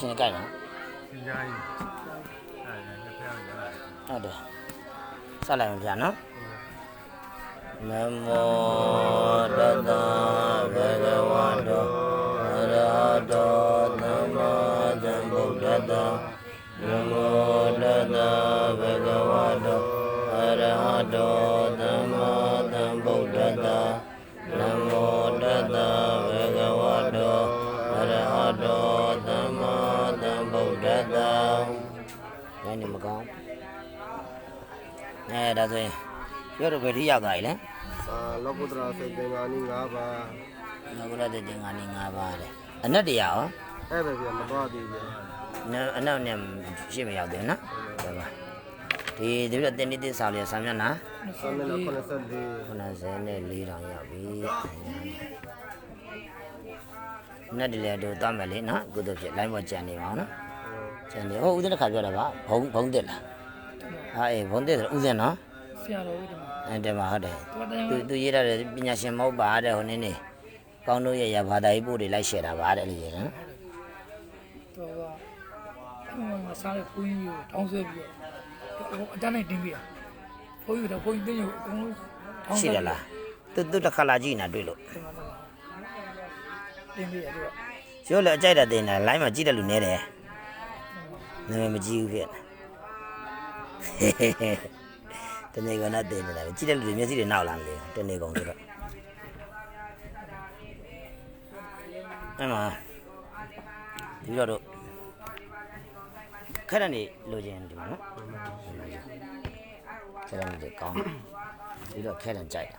ခင်ကြိုက်နော်ဒီကြားကြီးအဲနှစ်ဖက်ရတယ်ဟုတ်တယ်ဆက်လိုက်အောင်ဗျာနော်နမောတတဗုဒ္ဓဝါတောအရဟတောသမ္မာသမ္ဗုဒ္ဓတ္တနမောတတဗုဒ္ဓဝါတောအရဟတော အဲဒါဆိုရင်ပြောတော့ဘယ်ထိရောက်သွားပြီလဲအာလောကုတ္တရာစိတ်သင်္ကာနီ၅ပါးငါဘုရားတဲ့တင်္ဂါနေ၅ပါးတဲ့အနက်တရားရောအဲ့ပဲပြန်မသွားသေးဘူးနအနောက်နဲ့ရှေ့မရောက်သေးဘူးနော်ဟုတ်ပါဒီဒီလိုတင်နေတဲ့စာလေးဆာမျက်နှာဆမ်းမျက်နှာ84 94တောင်ရောက်ပြီနက်တလေတို့သွားမယ်လေနော်ကုသိုလ်ဖြစ်လိုင်းပေါ်ကြံနေပါအောင်နော်ကြံနေဟိုဦးတဲ့ခါပြောတာပါဘုံဘုံတက်လား ဟာအေးဘုံတက်တယ်ဦးစင်နော်ဆရာတော်ကြီးဒီမှာအဲ့တမှာဟုတ်တယ်တော်တယ်သူသူရေးရတယ်ပညာရှင်မဟုတ်ပါတဲ့ဟိုနည်းနေကောင်းတို့ရဲ့ရဘာသာရေးပို့တွေလိုက်ရှယ်တာပါတဲ့လို့ရေးနော်တော်ကဟိုမှာစားတဲ့ဘုန်းကြီးကိုတောင်းဆွဲပြီးတော့အတန်းနဲ့တင်းပြရဘုန်းကြီးတော့ဘုန်းကြီးတင်းကိုအကုန်လုံးတောင်းရှိဆွဲတယ်လားသူသူတစ်ခါလာကြည့်နေတွေ့လို့တင်းပြရတော့ကျိုးလည်းအကြိုက်တာတင်တယ်လိုင်းမှာကြည့်တယ်လူနေတယ်နာမည်မကြည့်ဘူးဖြစ်နေ တနေ့ကနဲ့တင်နေတာပဲကြည့်တယ်လူတွေမျက်စိတွေနောက်လာမလို့တနေ့ကုန်ဆိုတော့အဲ့မှာဒီတော့တို့ခက်တဲ့နေလိုချင်ဒီမှာနော်ခက်တဲ့နေကောင်းဒီတော့ခက်တဲ့ကြိုက်တာ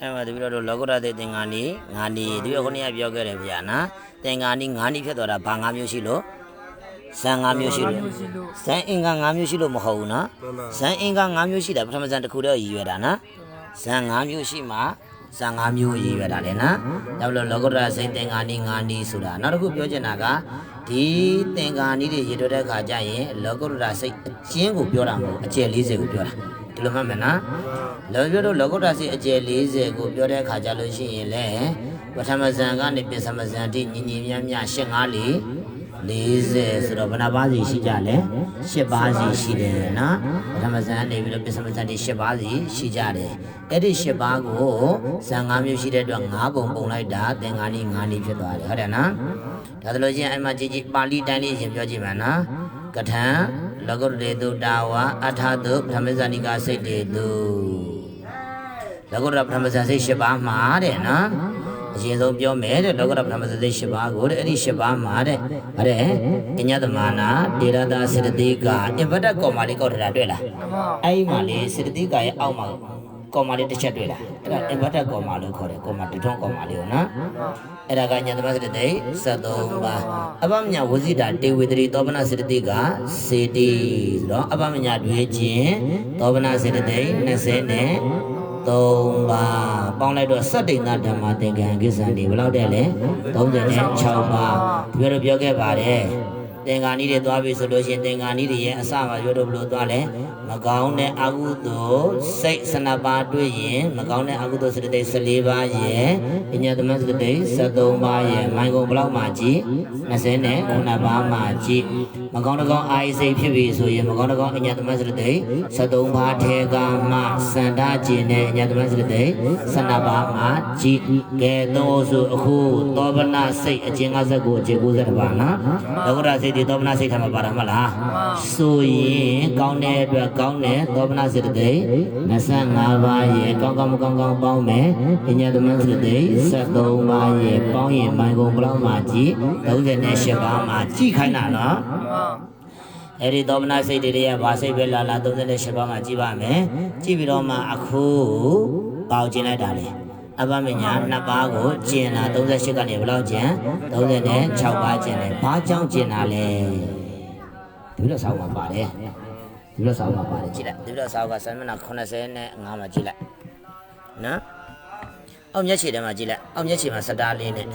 အဲ့မှာတပည့်တော်တို့လောကုတ္တရသင်္ကန်းဤငါနီဒီတော့ခုနကပြောခဲ့တယ်ဗျာနော်သင်္ကန်းဤငါနီဖြစ်သွားတာဘာငါမျိုးရှိလို့ ဇန်ငါမျိုးရှိလို့ရှိလို့ဇန်အင်္ဂါငါမျိုးရှိလို့မဟုတ်ဘူးနော်ဇန်အင်္ဂါငါမျိုးရှိတာပထမဇန်တစ်ခုတည်းရည်ရွယ်တာနော်ဇန်ငါမျိုးရှိမှဇန်ငါမျိုးရည်ရွယ်တာလေနော်ဒါဘလို့လောကုတ္တရစိတ်သင်္ကန်းဤငါနီဆိုတာနောက်တစ်ခုပြောချင်တာကဒီသင်္ကန်းဤတွေရည်တွက်တဲ့ခါကျရင်လောကုတ္တရစိတ်အကျဉ်းကိုပြောတာမဟုတ်အကျယ်40ကိုပြောတာဒီလိုမှတ်မယ်နော်လောပြောတော့လောကုတ္တရာစီအကျယ်40ကိုပြောတဲ့အခါကျလို့ရှိရင်လေပထမဇန်ကနေပစ္စမဇန်အထိညီညီမြတ်မြတ်8 5လေး 40ဆိုတော့ဘယ်နှပါးစီရှိကြလဲ8ပါးစီရှိတယ်နော်ပထမဇန်ကနေပြီးတော့ပစ္စမဇန်အထိ8ပါးစီရှိကြတယ်အဲ့ဒီ8ပါးကိုဇန်5မျိုးရှိတဲ့အတွက်5ပုံပုံလိုက်တာသင်္ဃာနီ5နီဖြစ်သွားတယ်ဟုတ်တယ်နော်ဒါဆိုလို့ချင်းအဲ့မှာကြည့်ကြည့်ပါဠိတိုင်းလေးရင်ပြောကြည့်မယ်နော်ကထံလောကုတ္တရေတုတာဝအထာတုပထမဇာနိကစိတ်တေတုလောကုတ္တရပထမဇန်စိတ်၈ပါးမှာတဲ့နော် အရင်ဆုံးပြောမယ်တဲ့လောကုတ္တရပထမဇန်စိတ်၈ပါးကိုတဲ့အဲ့ဒီ၈ပါးမှာတဲ့ဗါတဲ့အညတမနာတေရတာစေတသိကအင်ဗတ်တက်ကော်မာလေးကောက်ထတာတွေ့လားအဲ့ဒီမှာလေစေတသိကရဲ့အောက်မှာကော်မာလေးတစ်ချက်တွေ့လားအဲ့ဒါအင်ဗတ်တက်ကော်မာလို့ခေါ်တယ်ကော်မာတထုံးကော်မာလေးကိုနော်အဲ့ဒါကညတမစေတသိ73ပါးအပမညာဝဇိတာတေဝေတရီသောဗနာစေတသိကစေတီဆိုတော့အပမညာတွေချင်းသောဗနာစေတသိ20နဲ့ 3ပါးပေါင်းလိုက်တော့စတ္တိန်သဓမ္မသင်္ကန်းကိစ္စံဒီဘယ်လောက်တဲ့လဲ36ပါးဒီလိုပြောခဲ့ပါတယ် သင်္ကာနီးတွေသွားပြီဆိုလို့ရှိရင်သင်္ကာနီးတွေရဲ့အစမှာပြောတော့ဘယ်လိုသွားလဲမကောင်းတဲ့အကုသိုလ်စိတ်12ပါးတွေ့ရင်မကောင်းတဲ့အကုသိုလ်စတသိက်14ပါးရဲ့ပညာသမစတသိက်73ပါးရဲ့မိုင်ကုန်ဘယ်လောက်မှကြည့်29ပါးမှကြည့်မကောင်းတကောင်းအာယစိတ်ဖြစ်ပြီဆိုရင်မကောင်းတကောင်းအညာသမစတသိက်73ပါးထဲကမှစန္ဒကျင်တဲ့အညာသမစတသိက်12ပါးမှကြည့်ကဲသုံးဆိုအခုသောဗနာစိတ်အကျဉ်း59အကျဉ်း90ပါးနော်လောကရစိတ်ဒီသောဗနာစိတ်ထမှာပါတာမလားဆိုရင်ကောင်းတဲ့အတွက်ကောင်းတဲ့သောဗနာစိတ်သိက်25ပါးရဲ့ကောင်းကောင်းမကောင်းကောင်းပေါင်းမယ်အညာသမစတသိက်73ပါးရဲ့ပေါင်းရင်မိုင်ကုန်ဘယ်လောက်မှကြည့်38ပါးမှကြည့်ခိုင်းတာနော်အဲ့ဒီသောမနာစိတ်တွေတွေကဘာစိတ်ပဲလာလာ38ပါးမှာကြည့်ပါမယ်ကြည့်ပြီးတော့မှအခုပေါက်ကျင်လိုက်တာလေ အပမညာနှစ်ပါးကိုကျင်လာ38ကနေဘယ်လောက်ကျင်36ပါးကျင်တယ်ဘာကြောင့်ကျင်တာလဲဒီလိုဆောက်မှာပါတယ်ဒီလိုဆောက်မှာပါတယ်ကြည့်လိုက်ဒီလိုဆောက်ကဆယ်မနာ80နဲ့5မှာကြည့်လိုက်နော်အောက်မျက်ခြေထဲမှာကြည့်လိုက်အောက်မျက်ခြေမှာစတားလေးနဲ့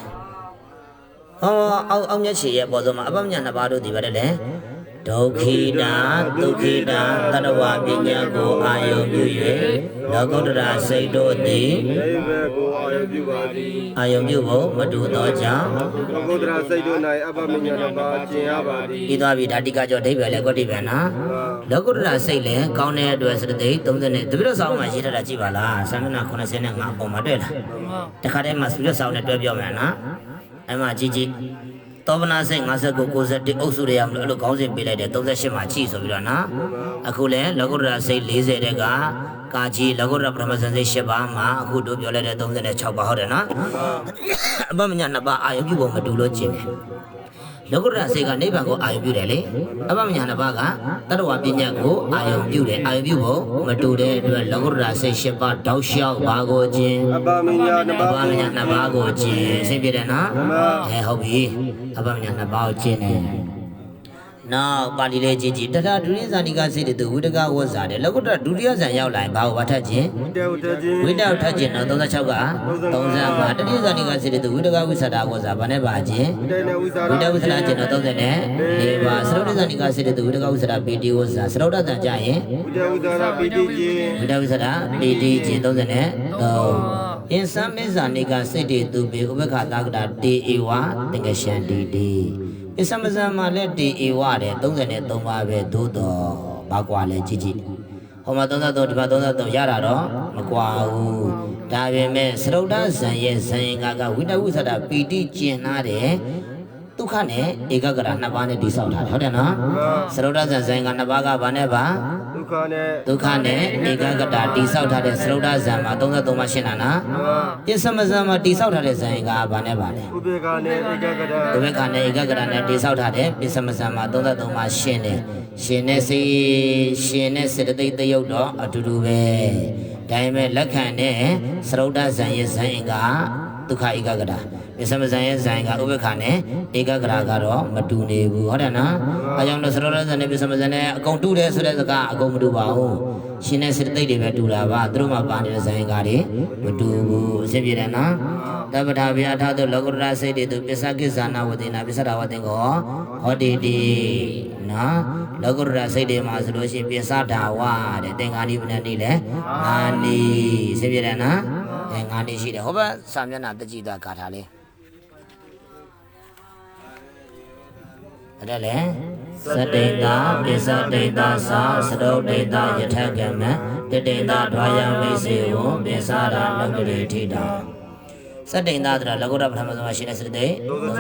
ဟောအောက်အောက်မျက်ခြေရဲ့ပေါ်ဆုံးမှာအပမညာနှစ်ပါးတို့ဒီပါတယ်လေ ဒုက္ခိတာဒုက္ခိတာတတဝပညာကိုအာယုံပြု၍လောကုတ္တရာစိတ်တို့သည်နိဗ္ဗာန်ကိုအာရုံပြုပါသည်အာယုံပြုဖို့မတူသောကြောင့်လောကုတ္တရာစိတ်တို့၌အပ္ပမညာတစ်ပါးကျင့်ရပါသည်ဤသွားပြီဒါတိကကြောင့်ဒိဗ္ဗေလည်းကွတိဗေနော်လောကုတ္တရာစိတ်လည်းကောင်းတဲ့အတွက်စတသိက်30နဲ့တပိတော့ဆောင်းမှာရေးထားတာကြည့်ပါလားဆန္ဒနာ85အပေါ်မှာတွေ့လားမှန်တခါတည်းမှာစပိတော့ဆောင်းနဲ့တွဲပြောမယ်နော်အဲ့မှာကြည့်ကြည့် သောဗနာစိတ်59 91အုပ်စုတွေရမလို့အဲ့လိုခေါင်းစဉ်ပေးလိုက်တယ်38မှာကြည့်ဆိုပြီးတော့နော်အခုလည်းလောကုတ္တရာစိတ်40တဲ့ကကာကြီးလောကုတ္တရာပရမဇန်စိတ်10ပါးမှာအခုတို့ပြောလိုက်တဲ့36ပါးဟုတ်တယ်နော်အပမညာနှစ်ပါးအာယုပြုဖို့မတူလို့ကျင်တယ် လောကုတ္တရာစိတ်ကနိဗ္ဗာန်ကိုအာယုပြုတယ်လေအပမညာနှစ်ပါးကတတ္တဝပညာကိုအာယုပြုတယ်အာယုပြုဖို့မတူတဲ့အတွက်လောကုတ္တရာစိတ်10ပါးတောက်လျှောက်ပါကိုကျင်အပ္ပမညာတစ်အပါးပမညာနှစ်ပါးကိုကျင့်အဆင်ပြေတယ်နော်အဲဟုတ်ပြီအပမညာနှစ်ပါးကိုကျင့်တယ် နောက်ပါဠိလေးကြည့်ကြည့်တထဒုရိယဇာတိကစိတ်တူဝိတကဝဇ္ဇာတယ်လောကုတ္တရဒုတိယဇံရောက်လာရင်ဘာကိုဘာထက်ခြင်းတေဝတခြင်းဝိတ္တထက်ခြင်းတော့36က35တတိယဇာတိကစိတ်တူဝိတကဝိသတာဝဇ္ဇာဘာနဲ့ပါခြင်းတေနဝိသရာဝိတ္တဝိသတာခြင်းတော့30နဲ့၄ပါသရုပ်ဒဇာတိကစိတ်တူဝိတကဝိသတာပီတိဝဇ္ဇာသရုပ်ဒဇံကြရင်ဝိတဝိသရာပိတိခြင်းဝိတဝိသတာပီတိခြင်း30နဲ့3အင်စမစ္ဆာနိကစိတ်တေသူပေဥပ္ပခတာကတာတေဧဝသင်္ကရှံတိတိ အင်စမဇံမှာလည်းတေဧဝတဲ့33ပါးပဲသို့တော့ဘာကွာလဲကြည့်ကြည့်ဟောမှာ33ဒီမှာ33ရတာတော့မကွာဘူးဒါပေမဲ့သရုပ်ဒဇံရဲ့ဇံရင်ကကဝိတဝိသတာပီတိကျင်နာတယ် ဒုက္ခနဲ့ဧကဂရနှစ်ပါးနဲ့တိဆောက်ထားတယ်ဟုတ်တယ်နော်သရုပ်ဒဇံဇံရင်ကနှစ်ပါးကဘာနဲ့ပါဒုက္ခနဲ့ဒုက္ခနဲ့ဧကဂတတိဆောက်ထားတဲ့သရုပ်ဒဇံမှာ33မှာရှင်းတာနော်ပစ္စမဇံမှာတိဆောက်ထားတဲ့ဇံကဘာနဲ့ပါလဲဥပေက္ခနဲ့ဧကဂရဒုက္ခနဲ့ဧကဂတနဲ့တိဆောက်ထားတဲ့ပစ္စမဇံမှာ33မှာရှင်းတယ်ရှင်းတဲ့စိတ်ရှင်းတဲ့စေတသိက်တယုတ်တော့အတူတူပဲဒါပေမဲ့လက်ခံတဲ့သရုပ်ဒဇံရဲ့ဇံကဒုက္ခဧကဂတ ပစ္စမဇံရဲ့ဇံကဥပ္ပခနဲ့ဧကဂရကတော့မတူနေဘူးဟုတ်တယ်နော်အဲကြောင့်လို့သရုပ်ဒဇံနဲ့ပစ္စမဇံနဲ့အကုန်တူတယ်ဆိုတဲ့စကားအကုန်မတူပါဘူးရှင်တဲ့စေတသိက်တွေပဲတူတာပါသူတို့မှပါနေတဲ့ဇာယကားတွေမတူဘူးအဆင်ပြေတယ်နော်တပ္ပထာဗျာထာတို့လောကုတ္တရာစိတ်တွေသူပစ္စကိစ္ဆာနာဝတိနာပစ္စရာဝတိကိုဟောတိတိနော်လောကုတ္တရာစိတ်တွေမှာဆိုလို့ရှိရင်ပစ္စဒါဝတဲ့သင်္ဃာနိဗ္ဗာန်နေလေငါနီအဆင်ပြေတယ်နော်အဲငါနီရှိတယ်ဟောဘစာမျက်နှာတကြည်တာဂါထာလေး အဲ့ဒါလေသတ္တိတာပစ္စဒိတာသာသရုပ်ဒိတာယထကမတတိတာဒွာယမိစေဝပစ္စရာနဂရေထိတာသတ္တိတာဆိုတာလကုတ္တပထမဆုံးရှိတဲ့စတိ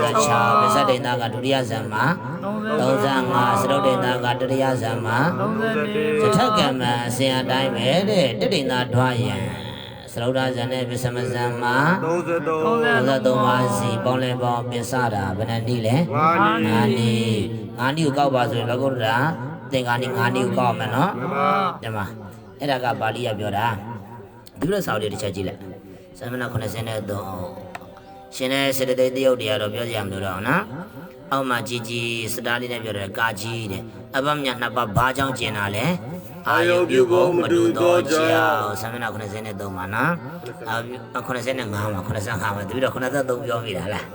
36ပစ္စဒိတာကဒုတိယဇံမှာ35သရုပ်ဒိတာကတတိယဇံမှာယထကမအစဉ်အတိုင်းပဲတဲ့တတိတာဒွာယံ သရုပ်ဒဇံနဲ့ပစ္စမဇံမှာ33 33ပါးစီပေါင်းလဲပေါင်းပစ္စတာဘယ်နှနည်းလဲငါးနည်းငါးနည်းငါးနည်းကိုကောက်ပါဆိုရင်လကုတ္တရာသင်္ကာနည်းငါးနည်းကိုကောက်မယ်နော်ဒီမှာအဲ့ဒါကပါဠိရပြောတာဒီလိုစာအုပ်လေးတစ်ချက်ကြည့်လိုက်သမဏ83ရှင်တဲ့စေတသိက်တယုတ်တရားတော့ပြောကြရမလို့တော့နော်အောက်မှာကြည်ကြည်စတားလေးနဲ့ပြောတယ်ကာကြီးတဲ့အပ္ပမြတ်နှစ်ပါးဘာကြောင့်ကျင်တာလဲ အာယုပြုဖို့မတူတော့ကြောင့်သမဏ83မှာနော်အာ85မှာ85မှာတပီတော့83ပြောမိတာလား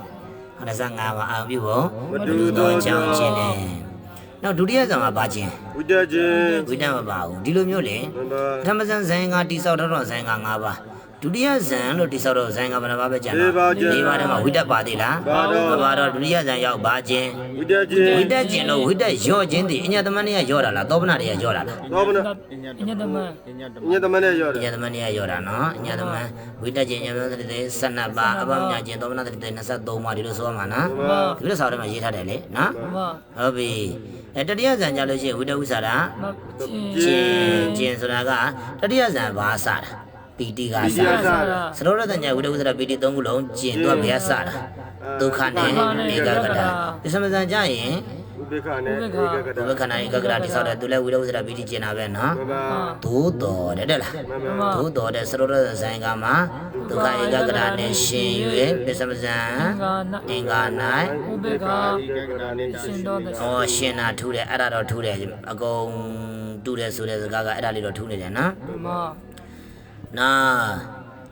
85မှာအာပြုဖို့မတူသောကြောင့်ကျင်တယ်။နောက်ဒုတိယဇာမှာဘာကျင်ဝိတခြင်းဝိတ္တမပါဘူးဒီလိုမျိုးလေမှန်ပါပထမဇန်ဇန်ကတိဆောက်တော့ဇန်က5ပါး ဒုတိယဇန်လို့တိဆောက်တော့ဇန်ကဘယ်နှပါးပဲကျန်လေးပါးကျန်လေးပါးထဲမှာဝိတ္တပါသေးလားပါတော့မပါတော့ဒုတိယဇန်ရောက်ဘာကျင်ဝိတခြင်းဝိတ္တကျင်လို့ဝိတ္တရော့ခြင်းတည်အညာသမဏေကရော့တာလားသောပနာတွေကရော့တာလားသောမနအညတမန်ညတမနဲ့ရောအညာသမဏေကရော့တာနော်အညာသမန်ဝိတ္တကျင်ညာသမန်တဲ့12ပါးအပမညာကျင်သောပနာတဲ့23ပါးဒီလိုဆိုရမှာနော်ဒီလိုစာအုပ်ထဲမှာရေးထားတယ်လေနော်မမဟုတ်ပြီအဲတတိယဇန်ကြလို့ရှိရင်ဝိတဝိသရာမကျချင်းင်ကျင်ဆိုတာကတတိယဇန်ဘာစတာ ပီတိကစတာသရောရတညာဝိတဝိသရာပီတိသုံးခုလုံးကျင်တော့ဘယ်ကစတာဒုက္ခနဲ့ဧကဂတဒီသမဇန်ကြရင်ဥပေက္ခနဲ့ဧကဂရဘုခဏဧကဂတတိဆောက်တဲ့သူလည်းဝိတဝိသရာပီတိကျင်တာပဲနော်မှန်ပါသို့တော်တဲ့တဲ့လားသို့တော်တဲ့သရောရတဇန်ကမှာဒုက္ခဧကဂတနဲ့ရှင်၍ပစ္စမဇန်အင်္ဂါ၌ဥပေက္ခဧကဂရနဲ့ရှင်တော်တဲ့။အော်ရှင်နာထူးတယ်အဲ့ဒါတော့ထူးတယ်အကုန်တူတယ်ဆိုတဲ့စကားကအဲ့ဒါလေးတော့ထူးနေတယ်နော်မ။ နာ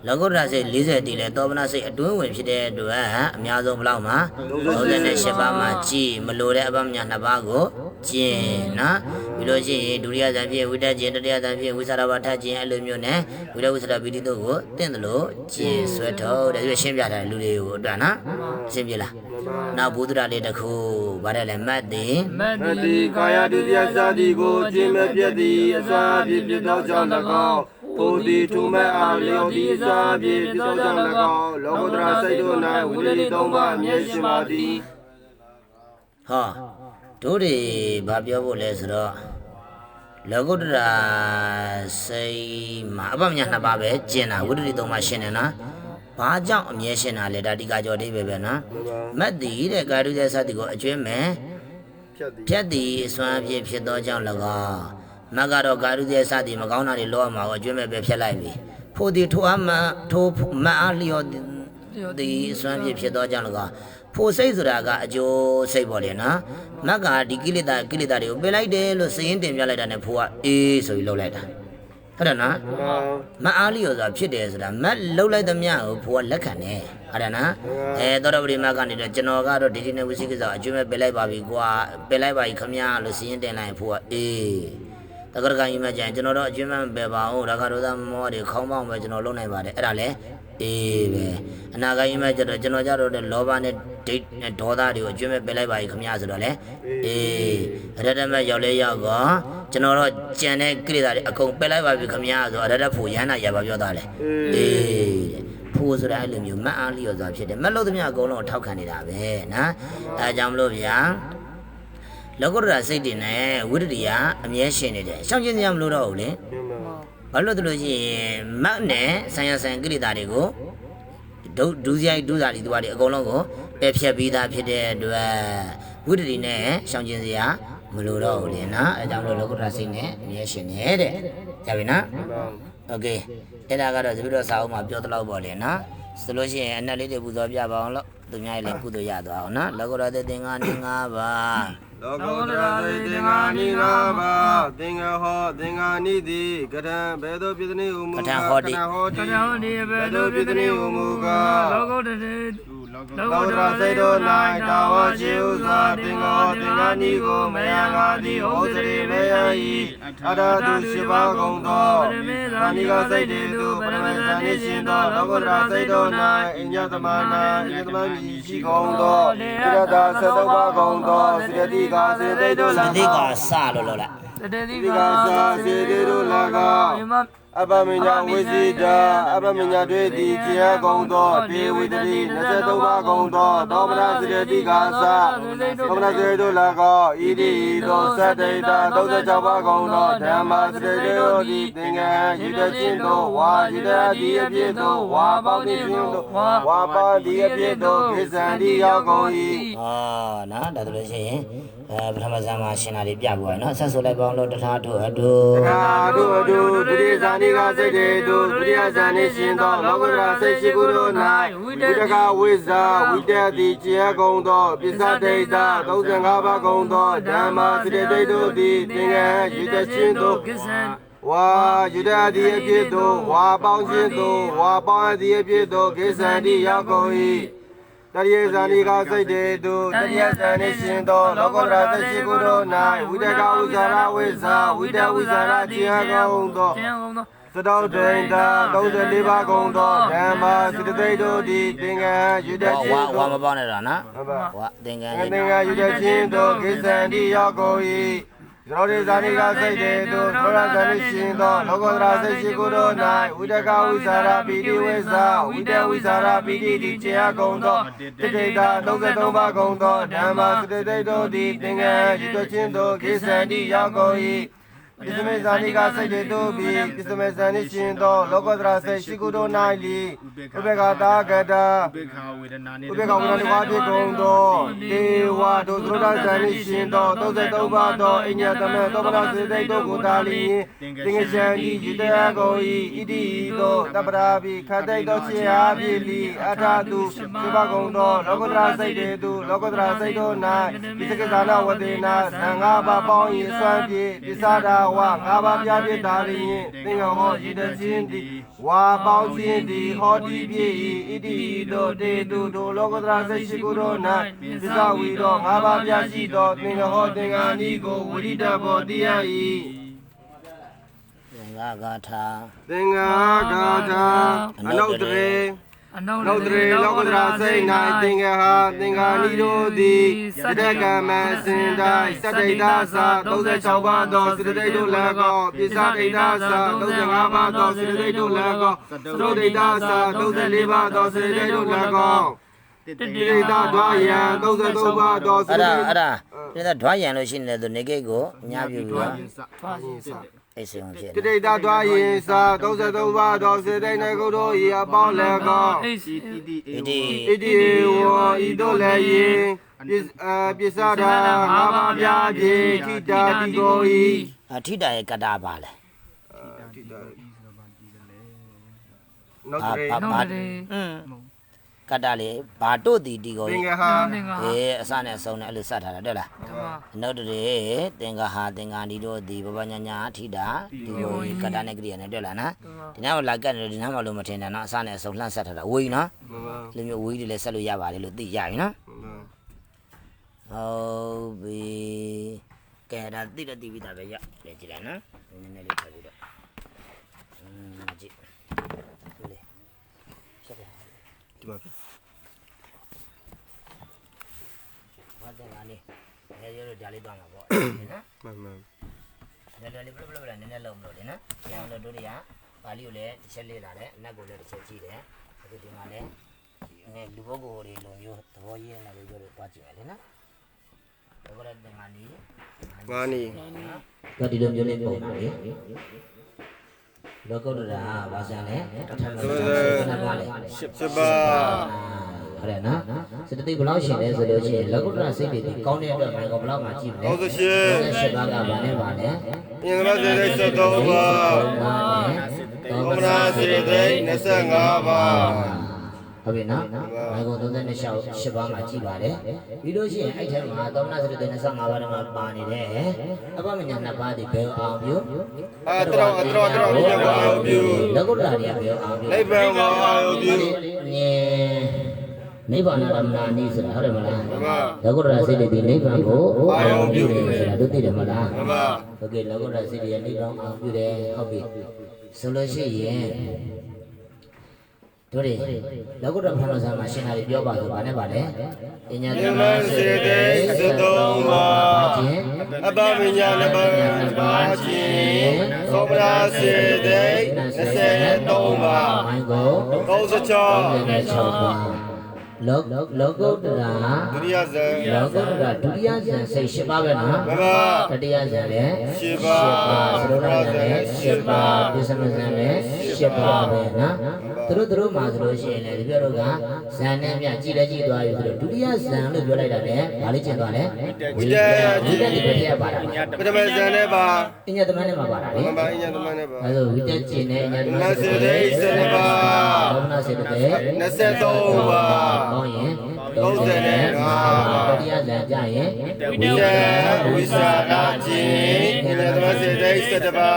လောကုတ္တရာစိတ်40တည်လဲသောပနာစိတ်အတွင်းဝင်ဖြစ်တဲ့အတွက်အများဆုံးဘလောက်မှာ38ပါးမှာကြည်မလိုတဲ့အပ္ပမညာနှစ်ပါးကိုကျင့်နော်ပြီးလို့ရှိရင်ဒုတိယဇန်ဖြင့်ဝိတ္တကျင့်တတိယဇန်ဖြင့်ဝိသရာဘာထကျင့်အဲ့လိုမျိုးနဲ့ဝိတ္တဝိသရာပိတိတို့ကိုတင့်တယ်လို့ကျင့်ဆွဲထုတ်တယ်ပြီးရှင်းပြတယ်လူတွေကိုအတွက်နော်ရှင်းပြလားနောက်ဘုဒ္ဓရာလေးတစ်ခုဗါတယ်လဲမတ်သည်မတ်အတ္တိတိကာယဒုတိယဇာတိကိုကျင့်မဲ့ပြည့်သည်အစာဖြစ်ဖြစ်သောကြောင့်၎င်း ထိုသည်ထုမဲ့အားလျော်သည်အစာဖြစ်ဖြစ်သောကြောင့်၎င်းလောကုတ္တရာစိတ်တို့၌ဝိရိယသုံးပါးအမြဲရှိပါသည်ဟောတို့တွေဘာပြောဖို့လဲဆိုတော့လောကုတ္တရာစိတ်မှာအပ္ပမညာနှစ်ပါးပဲကျင့်တာဝိတ္တိသုံးပါးရှင်းတယ်နော်ဘာကြောင့်အမြဲရှင်းတာလဲဒါဒီကကြောအတိပဲပဲနော်မတ်တီတဲ့ကာရုတဲ့စသည်ကိုအကျွဲမဲ့ဖြတ်သည်ဖြတ်သည်အစွမ်းအဖြစ်ဖြစ်သောကြောင့်၎င်း မတ်ကတော့ကာရုတဲ့စသည်မကောင်းတာတွေလောရမှာကိုအကျွဲမဲ့ပဲဖြတ်လိုက်ပြီဖို့ဒီထိုအမတ်ထိုမတ်အားလျော်သည်အစွမ်းအဖြစ်ဖြစ်သောကြောင့်၎င်းဖို့စိတ်ဆိုတာကအကျိုးစိတ်ပေါ့လေနော်မတ်ကဒီကိလေသာကိလေသာတွေကိုပေးလိုက်တယ်လို့စည်ရင်တင်ပြလိုက်တာနဲ့ဖို့ကအေးဆိုပြီးလှုပ်လိုက်တာဟုတ်တယ်နော်မအားလျော်စွာဖြစ်တယ်ဆိုတာမတ်လှုပ်လိုက်သမျှကိုဘိုးကလက်ခံတယ်ဟုတ်တယ်နော်အဲသောတော်ပရိမကနေတော့ကျွန်တော်ကတော့ဒီဒီနဲ့ဝိသိကိစ္စအကျွမ်းမဲ့ပယ်လိုက်ပါပြီကွာပယ်လိုက်ပါပြီခမရလို့စီရင်တင်လိုက်ရင်ဘိုးကအေး တက္ကရာကြီးမကြရင်ကျွန်တော်တော့အကျွမ်းမဲ့မပယ်ပါဘူးဒါကရောသားမောတွေခေါင်းပေါင်းပဲကျွန်တော်လုပ်နိုင်ပါတယ်အဲ့ဒါလဲအေးပဲအနာဂတ်ကြီးမကျတော့ကျွန်တော်ကြတော့လောဘနဲ့ဒိတ်နဲ့ဒေါသတွေကိုအကျွမ်းမဲ့ပယ်လိုက်ပါပြီခမရဆိုတော့လေအေးအရတမရောက်လဲရောက်ကောကျွန်တော်တော့ကြံတဲ့ကိလေသာတွေအကုန်ပယ်လိုက်ပါပြီခမရဆိုအရတဖို့ရဟန္တာရပါပြောသားလေအေးတဲ့ဖိုးဆိုတာအဲ့လိုမျိုးမတ်အားလျော်စွာဖြစ်တယ်မတ်လို့သမျှအကုန်လုံးကိုထောက်ခံနေတာပဲနော်အဲကြောင့်မလို့ဗျာ လောကုတ္တရာစိတ်တွေနဲ့ဝိတ္တိယအမြဲရှင်နေတယ်ရှောင်ကျင်ကြမလို့တော့ဘူးလေဘာလို့တလို့ရှိရင်မတ်နဲ့ဆံရဆံကိလေသာတွေကိုဒုဒုစရိုက်ဒုစာတွေတွေအကုန်လုံးကိုပယ်ဖြတ်ပြီးသားဖြစ်တဲ့အတွက်ဝိတ္တိနဲ့ရှောင်ကျင်စရာမလိုတော့ဘူးလေနော်အဲကြောင့်မလို့လောကုတ္တရာစိတ်နဲ့အမြဲရှင်နေတဲ့ကြပြီနော် โอเคအဲ့ဒါကတော့သပိတော့စာအုပ်မှာပြောသလောက်ပေါ့လေနော်ဆိုလို့ရှိရင်အနက်လေးတွေပူဇော်ပြပါအောင်လို့သူများလည်းကုသိုလ်ရသွားအောင်နော်လောကရတဲ့သင်္ဃာနေ၅ပါး လောကုတ္တရာသိသင်္ဃာနိငါပါသင်္ဃဟောသင်္ဃာနိတိကထံဘေသောပြဒနေဟုမူကားကထံဟောတိတဏှာဒီဘေဒုပိတနေဟုမူကားလောကုတ္တရေသူ လောကလောလောကုကုတ္တတ္တရာရာစိစိတ်တ်တို့တို့၌တာ၌တာဝဝရှိရှိဥဥစွာစွာသသင်္င်္ဃောဃောသသင်္င်္ဃာဃာနိနိကိုကိုမမယယံံငါငါတိတိဩဩစစရိရိမေမေယယဤဤအရတုရှိပါကုန်သောသဏိကစိတ်တေသူပရမဇန်နှင့်ရှင်သောလောကုတ္တရာစိတ်တို့၌အညသမနာဣသမမီရှိကုန်သောပြရတာသတ္တဝါကုန်သောစေတိကာစေတိတို့သ၎တိကင်းစလို့လို့လားတတေတိဒီကာကာစာစေတိတို့၎င်းယမ အပမညာဝိဇိတာအပမညာတွေ့သည်ကျင်အကုန်သောဒေဝိတတိ23ပါးကုန်သောသောမနာစေတိကာသာသောမနာစေတို့၎င်းဣတိသောသတ္တေတာ36ပါးကုန်သောဓမ္မစေတိတို့သည်သင်္ကန်းရည်တခြင်းတို့ဝါရည်တတိအဖြစ်တို့ဝါပေါတိခြင်းတို့ဝါပါတိအဖြစ်တို့ကိစ္ဆန္တိရောက်ကုန်၏ဟောနော်ဒါဆိုလို့ရှိရင်အဲပထမဇန်မှာရှင်တာတွေပြပွားနော်ဆက်ဆိုလိုက်ပါအောင်လို့တထာတို့အတို့သာဓုအတုဒုတိယဇာနိကစိတ်တေတုဒုတိယဇာနိရှင်သောလောကရာစိတ်ရှိကုတို့၌ဝိတကဝိဇာဝိတတိကျေကုံသောပစ္စဒိတာ35ပါးကုံသောဓမ္မစရိတိတို့သည်သင်္ကန်းရည်တချင်းတို့ကိစ္စံဝါယုဒတိအဖြစ်သို့ဝါပေါင်းခြင်းသို့ဝါပေါင်းသည်အဖြစ်သို့ကိစ္ဆန္တိရောက်ကုန်၏ တရိယဇာနိကစိတ်တေတုတရိယဇာနိရှင်သောလောကရာစိတ်ရှိကုတို့၌ဝိတကဝိဇာရဝိဇာဝိတဝိဇာရခြင်းကုံသောကျန်ကုန်သောသတောဒိန်တာ34ပါးကုန်သောဓမ္မစိတသိက်တို့သည်သင်္ကန်းယူတတ်ဝါခြင်းဝါတို့မပေါက်နဲ့တော့နော်ဟုတ်ပါဝါသင်္ကန်းသင်္ကန်းယူတတ်ခြင်းတို့ကိစ္ဆန္တိရောက်ကုန်၏သ ရောတိဇာနိကစိတ်တေတို့သောရဇာနိရှင်သောလောကုတ္တရာစိတ်ရှိကိုတို့၌ဝိတကဝိဇာရပိတိဝိဇာဝိတဝိဇာရပိတိတိကျေအကုန်သောတိတေတာ33ပါးကုန်သောဓမ္မစိတသိက်တို့သည်သင်္ကန်းယူတတ်ခြင်းတို့ကိစ္ဆန္တိရောက်ကုန်၏ ပစ္စမေဇာနိကစိတ်တေတို့ပြီးပစ္စမေဇာနိရှင်သောလောကုတ္တရာစိတ်ရှိကိုတို့၌လီဥပေက္ခတာကတာဥပေက္ခဝေဒနာနေဥပေက္ခဝိနတဝါဖြစ်ကုန်သောဒေဝဒုသရဒဇာနိရှင်သော33ပါးသောအညတမေသောပရစေတိတ်တို့ကိုတာလီသင်္ကချံဤယတယကုန်ဤဣတိသောတပရာပိခတိတ်သောခြေအားဖြင့်လီအထာတုစေဘကုန်သောလောကုတ္တရာစိတ်တေတုလောကုတ္တရာစိတ်တို့၌ပိစကဇာနာဝတေနာသံဃာပါပေါင်းဤစွမ်းဖြင့်ပိစာဒာဝငါးပါးပြပြတာလျင်သင်္ကဟောရည်တခြင်းသည်ဝါပေါင်းခြင်းသည်ဟောတိပြည့်၏ဣတိတောတေတုတို့လောကတရာစိတ်ရှိကိုယ်တော်၌ပစ္စဝီတော်ငါးပါးပြရှိသောသင်္ကဟောသင်္ကနီကိုဝိရိတဘောတရား၏သင်္ဃဂါထာသင်္ဃာဂါထာအနုတ္တရေ အနုနုတ္တရေလောကတရာစိတ်၌သင်္ဃဟာသင်္ဃာနီတို့သည်စတကမံစင်တိုင်းစတိတ်သာသာ36ပါးသောစတိတ်တို့လည်းကောပိစတိတ်သာသာ35ပါးသောစတိတ်တို့လည်းကောသရုတ်တိတ်သာသာ34ပါးသောစတိတ်တို့လည်းကောတိတ်သာဒွာယံ33ပါးသောစအဲ့တိဒါတ်အဲ့ဒါပြတဲ့ဓွားရံလို့ရှိနေတယ်သူနေကိတ်ကိုညပြပြီးတော့ဖာရင်စ အိတ်ဆောင်ဖြစ်တိတ်သာဒွာယင်သာ33ပါးသောစတိတ်၌ကိုတို့ဤအပေါင်းလည်းကောအေးစီဣတိဣတိဝဤတို့လည်းယင်ပစ္စအပစ္စဒါငါးပါးပြားခြင်းထိတာတိကိုဤအထိတာရဲ့ကတ္တာပါလေနောက်ဘာတည်းဘာနောဘာက်တည်းอืม ကတ္တာလေဘာတို့တီတီကိုသင်္ကဟာသင်္ဃာအေးအစနဲ့အဆုံးနဲ့အဲ့လိုစတ်ထားတာတွေ့လားဓမ္မနောက်တည်းသင်္ဃဟာသင်္ဃာဒီတို့ဒီဘဘညာညာထိတာဒီကိုကတ္တာနဲ့ကရိယာနဲ့တွေ့လားနော်ဒီနားမှာလာကတ်နေလို့ဒီနားမှာလို့မထင်နဲ့နော်အစနဲ့အဆုံးလှမ်းဆက်ထားတာဝေးနော်မှန်ပါလူမျိုးဝေးတွေလည်းဆက်လို့ရပါတယ်လို့သိရပြီနော်မှန်ပါဟုတ်ပြီကဲဒါသိတဲ့သိပြီးသားပဲရလေကြည့်လိုက်နော်နည်းနည်းလေးထပ်ပြီးတော့อืมကြည့်ဒီလေဆက်တယ် ဒီမှာဘာတဲ့ငါလေးနည်းရတော့ဒါလေးတော့မှာပေါ့နော်မှန်မှန်နည်းနည်းလေးဘလဘလဘလနည်းနည်းလုံးမလို့လေနော်ကျန်တော့တို့တွေကပါဠိကိုလည်းတစ်ချက်လေးလာတယ်အနက်ကိုလည်းတစ်ချက်ကြည့်တယ်အခုဒီမှာလည်းနည်းလူပုဂ္ဂိုလ်တွေလိုမျိုးသဘောရင်းလာလို့ပြောလို့သွားကြည့်မယ်လေနော်ဘယ်ကတော့တင်ငါနီးငါနီကဒီလိုမျိုးလေးပုံတာလေ လောကုတ္တရာဘာသာလဲတထမစနပါလေစပါဟုတ်တယ်နော်စတတိဘလောက်ရှင်လဲဆိုလို့ရှိရင်လောကုတ္တရာစိတ်တွေကောင်းတဲ့အတွက်ငါကဘလောက်မှကြည့်မလဲ38ရှစ်ပါးကဘာနဲ့ပါလဲအင်္ဂလိပ်စေ73ပါသောမနာစေသိ25ပါ ဟုတ်ပြီနော်ငါက36ရှစ်ပါးမှကြည့်ပါတယ်ပြီးလို့ရှိရင်အဲ့ထဲမှာသောမနာစိတ်တွေ25ပါးတည်းမှာပါနေတယ်အပမညာနှစ်ပါးဒီဘယ်အောင်ပြုအာတရောအတရောတရောမြေပါအောင်ပြုလောကုတ္တရာတွေကဘယ်အောင်ပြုနိဗ္ဗာန်ကိုအာရုံပြုနည်းနိဗ္ဗာန်ရမနာနည်းဆိုတာဟုတ်တယ်မလားမှန်ပါလောကုတ္တရာစိတ်တွေနိဗ္ဗာန်ကိုအာရုံပြုတယ်ဆိုတာတို့သိတယ်မလားမှန်ပါဟုတ်ကဲ့လောကုတ္တရာစိတ်တွေနိဗ္ဗာန်အာရုံပြုတယ်ဟုတ်ပြီဆိုလို့ရှိရင် တို့တွေလောကုတ္တရာဘုရားဆရာမှာရှင်းတာတွေပြောပါလို့ဗာနဲ့ဗာလဲပညာနိဗ္ဗာန်စေသိ73ပါအပမညာနပါပါခြင်းသောမနာစေသိ23ပါမိုင်းကို36 36ပါလောလောကုတ္တရာဒုတိယဇန်လောကုတ္တရာဒုတိယဇန်စိတ်၈ပါးပဲနော်မှန်ပါတတိယဇန်လည်းရှစ်ပါးသရုပ်ရဇန်လည်း၈ပါးပြစ္စမဇန်လည်း၈ ပါးပဲနော်သူတို့သူတို့မှာဆိုလို့ရှိရင်လည်းဒီပြောတော့ကဇန်နဲ့မြကြည်လည်းကြည်သွားပြီဆိုတော့ဒုတိယဇန်လို့ပြောလိုက်တာလည်းဘာလေးကျင်သွားလဲဝိတက်ဝိတက်ဒီပဲထည့်ရပါတာပထမဇန်နဲ့ပါအညသမန်းနဲ့မှာပါတာလေမှန်ပါအညာသမန်နဲ့ပါအဲဆိုဝိတက်ကျင်တဲ့အညသမန်းမစေတဲ့7ပါဒေါမနစေတတဲ့23ပါကောင်းရင် 35ပါတတိယဇန်ကြရင်ဝိတဝိစာနာခြင်းဉာဏ်သမစေတဲ့7ပါ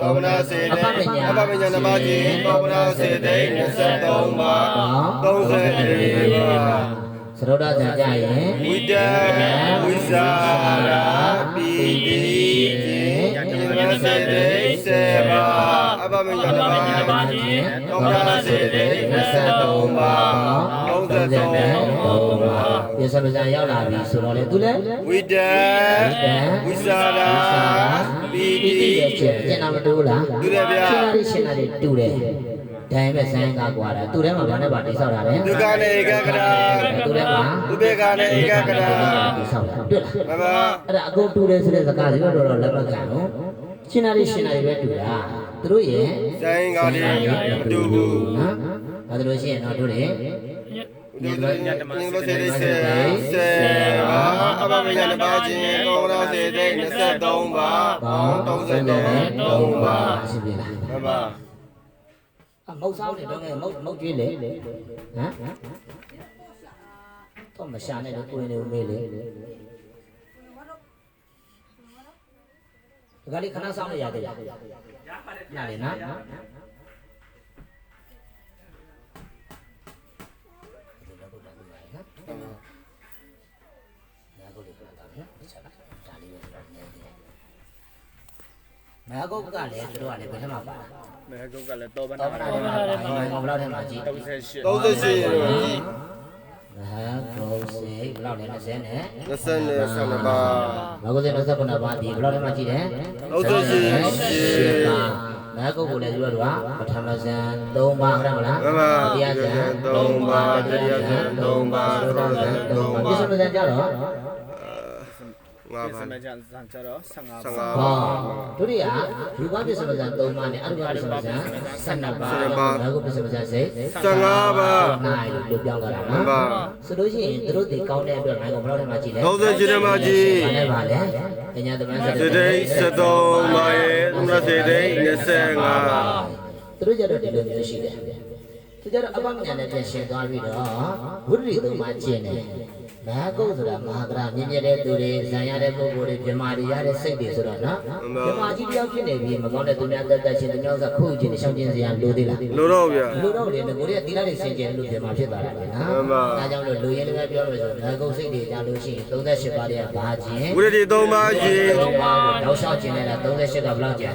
သောမနာစေတဲ့အပမညာနပါခြင်းသောမနာစေတဲ့23ပါ34ပါသရုပ်ရဇန်ကြရင်ဝိတဝိစာရာပိတိခြင်းဉာဏ်သမစေ တဲ့7ပါအပမညာနပါခြင်းသောမနာစေတဲ့23ပါ33ပါပြစ္ဆမဇန်ရောက်လာပြီဆိုတော့လေသူလည်းဝိတဝိစာရာပိဒီတိရဲ့ကျကျင်နာမတူလားတူတယ်ဗျာရှင်းတာရှင်းတာတူတယ်ဒါပေမဲ့ဇန်ကကွာတာသူထဲမှာဘာနဲ့ဘာတိဆောက်တာလဲဒုက္ခနဲ့ဧကကရာသူထဲမှာဥပေက္ခနဲ့ဧကကရာတိဆောက်တာတွေ့လားမမအဲ့ဒါအကုန်တူတယ်ဆိုတဲ့စကားတွေတော့တော့လက်မကန်နော်ရှင်းတာရှင်းတာပဲတူတာ သူတို့ရဲ့ဇိုင်းကားလေးမတူဘူးနော်ဒါဆိုလို့ရှိရင်တော့တို့တွေဒီလိုညတမစေတဲ့စေစေပါအဘမညာနပါခြင်းကောင်းရာစေတဲ့23ပါ33ပါရှိပြီလားမမအမုတ်စားနေတော့ငယ်မုတ်မုတ်ကျွေးလေဟမ်တော့မရှာနဲ့တော့ကိုင်းနေဦးမေးလေကဲဒီကလေးခဏဆောင်လို့ရတယ် ရပါတယ်နော်မဟာကုတ်ကလည်းသူတို့ကလည်းဘယ်ထက်မှပါမဲကုတ်ကလည်းတော်ပနာတော့မနာတော့ဘယ်လောက်ထဲမှာကြည့်38 38လို့ ကြည့်မဟာကုတ်စိတ်ဘယ်လောက်လဲ20နဲ့20နဲ့12ပါမဟာကုတ်စိတ်29ပါးဒီဘယ်လောက်ထဲမှာကြည့်တယ်38ပါမဟာကုတ်ကိုလည်းသူတို့ကပထမဇန်3ပါးဟုတ်မလားမှန်ပါတရားဇန်3ပါးတရားဇန်3ပါးသုဒ္ဓဇန်3ပါးပြစ္ဆမဇန်ကြတော့ ငါဒီပါစမချန်စံချတော့15 15ဟောပါဒုတိယရူပပြစ္ဆမဇန်3ပါးနဲ့အရူပပြစ္ဆမဇန်12ပါးမဟာကုတ်ပြစ္ဆမဇန်စိတ်15ပါနိုင်လို့ပြောင်းသွားတာမှန်နော်ပါဆိုလို့ရှိရင်တို့တွေကောင်းတဲ့အတွက်နိုင်ကုန်ဘယ်လောက်ထဲမှာကြည့်လဲ38ထဲမှာကြည့်ဘာလဲပါလဲပညာသမန်စစေတိ73ပါရဲ့ဥရစေတိ25သူတို့ကြတော့ဒီလိုမျိုးရှိတယ် သူကြတော့အပမညာနဲ့ပြန်ရှင်းသွားပြီးတော့ဝိရိယသုံးပါကျင့်တယ်မဟာကုတ်ဆိုတာမဟာကရမြင့်မြတ်တဲ့သူတွေဇံရတဲ့ပုဂ္ဂိုလ်တွေပြမာတွေရတဲ့စိတ်တွေဆိုတော့နော်ပြမာကြီးတယောက်ဖြစ်နေပြီးမကောင်းတဲ့သူများတက်တက်ရှင်တမျိုးစားခုချင်းရှောင်းချင်းစရာလိုသေးလားလို့တော့ဗျာလူတော့လေငကိုရဲ့တိရတဲ့စင်ကြယ်လို့ပြန်มาဖြစ်သွားတာလေနော်မှန်ပါအဲကြောင့်လို့လူရင်းလည်းပြောလို့ဆိုငါကုတ်စိတ်တွေကြားလို့ရှိရင်38ပါးတဲ့ဘာခြင်းဝိရတိ3ပါရေ3ပါးကိုတောက်လျှောက်ခြင်းနဲ့38ကဘယ်လောက်ကြာ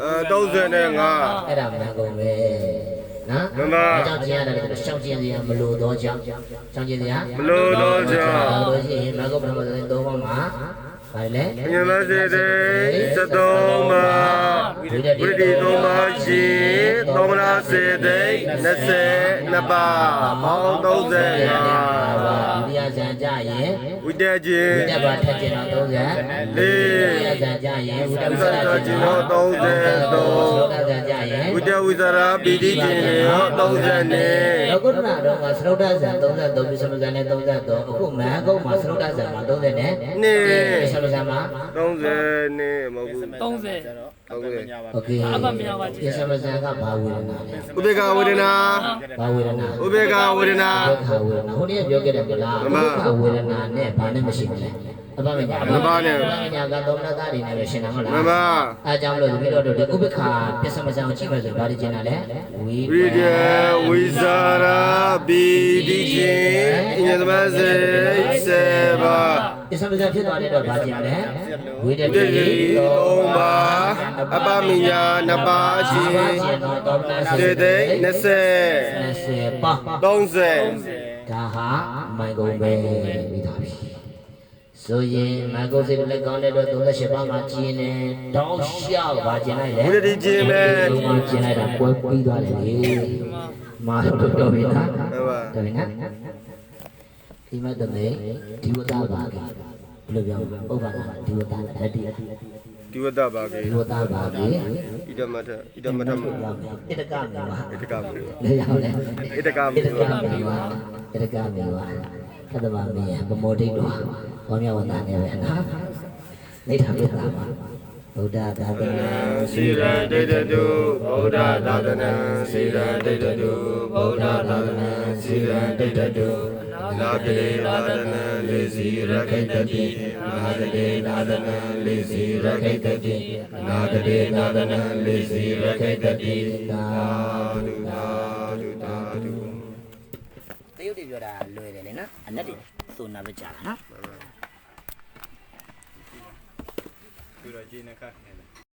အဲ35အဲ့ဒါမှန်ကုန်ပဲ နော်မှန်ပါအဲကြောင့်ကျင်ရတယ်ဆိုတော့ရှောင်းကျင်စရာမလိုတော့ကြောင်းရှောင်းကျင်စရာမလို့တော့ကြောင့်ဒါလို့ရှိရင်ငါကုတ်ပထမဆုံး3ပါးမှာဘာလဲညမစေတိ73ပါဝိရတိ3ပါရေသော မနာစေတိ22ပါမောင်း35ဒုတိယဇန်ကြရင်ဝိတ္တခြင်းဝိတ္တဘာထက်ကျင်တော့30လေးဒုတိယဇန်ကြရင်ဝိတ္တဝိသရာကျင်တော့33ဒုတိယဇန်ကြရင်ဝိတ္တဝိသရာပိဋိခြင်းရော30နဲ့လောကုတ္တရာတော့ကသရုတ်တဇံ33ပြသမဇံနဲ့33အခုမဟာကုတ်မှာသရုတ်တဇံမှာ30နဲ့နှစ်ပြသမဇံမှာ30နဲ့မဟုတ်ဘူး30 ကျတော့အပမညာပါ โอเคပြသမဇံကဘာဝေဒနာလဲ ဥပေက္ခဝေဒနာ ဘာဝေဒနာ ဥပေက္ခဝေဒနာ ဥပ္ပခဝေဒနာဟိုနေ့ပြောခဲ့တယ်မလားဥပ္ပခဝေဒနာနဲ့ဘာနဲ့မရှိဘူးလဲအပမညာအပမညာကသောမနတာတွေနဲ့ပဲရှင်းတာဟုတ်လား မမ အဲကြောင့်မလို့ဒီလိုတော့ဒီဥပ္ပခပြသမဇံကိုကြည့်မယ်ဆိုဘာတွေကျင်တာလဲဝိ ဝိတ္တဝိသရာပိဋိခြင်းညသမစေစေပါ ပြသမဇံဖြစ်သွားတဲ့တော့ဘာကျင်လဲဝိတ္တဝိတ္တတိ3ပါအပမညာ2ပါအချင်းကျင်တော့သောမနတာစေတိ20 20ပါ30ဒါဟာမိုင်ကုန်ပဲပြီးသားပြီဆိုရင်မိုင်ကုန်စိတ်လက်ကောင်းတဲ့တော့38ပါးမှာကျင်းနေတောင်းလျှောက်ပါကျင်လိုက်လေဝိတ္တတိခြင်းပဲဒီမှာကျင်လိုက်တာပွဲပြီးသွားတယ်လေမာတော့တော်ပြီနော်ဟုတ်ပါတော်ပြီနော် ဒီမှာတမေဒီဝတ္တပါကဘယ်လိုပြောဥပ္ပါဒဒီဝတ္တတတိယဒီဝတ္တပါကေဒီဝတ္တပါကဣဒမထဣဒမထမဣတကမေဝဣတကမေလေရောက်လေဣတကဣမေတကမေဝဣတကမေဝသတ္တဗမေယဗမောဒိတ်တော်ဘောမြောဝတ္တနေပဲနော်နေထာပြတာပါဗုဒ္ဓသာသနာစီရဒိဋ္ဌတုဗုဒ္ဓသာသနာစီရဒိဋ္ဌတုဗုဒ္ဓသာသနာစီရဒိဋ္ဌတု နာတိသာသနာလေစီရခိတတိနာတိသာသနာလေစီရခိတတိနာတိသာသနာလေစီရခိတတိသာဓုသာဓုသာဓုတရုတ်တွေပြောတာလွယ်တယ်လေနော်အနက်တွေသုံးနာပဲကြာတာနော်ပြီးတော့ဂျင်းနဲ့ခတ်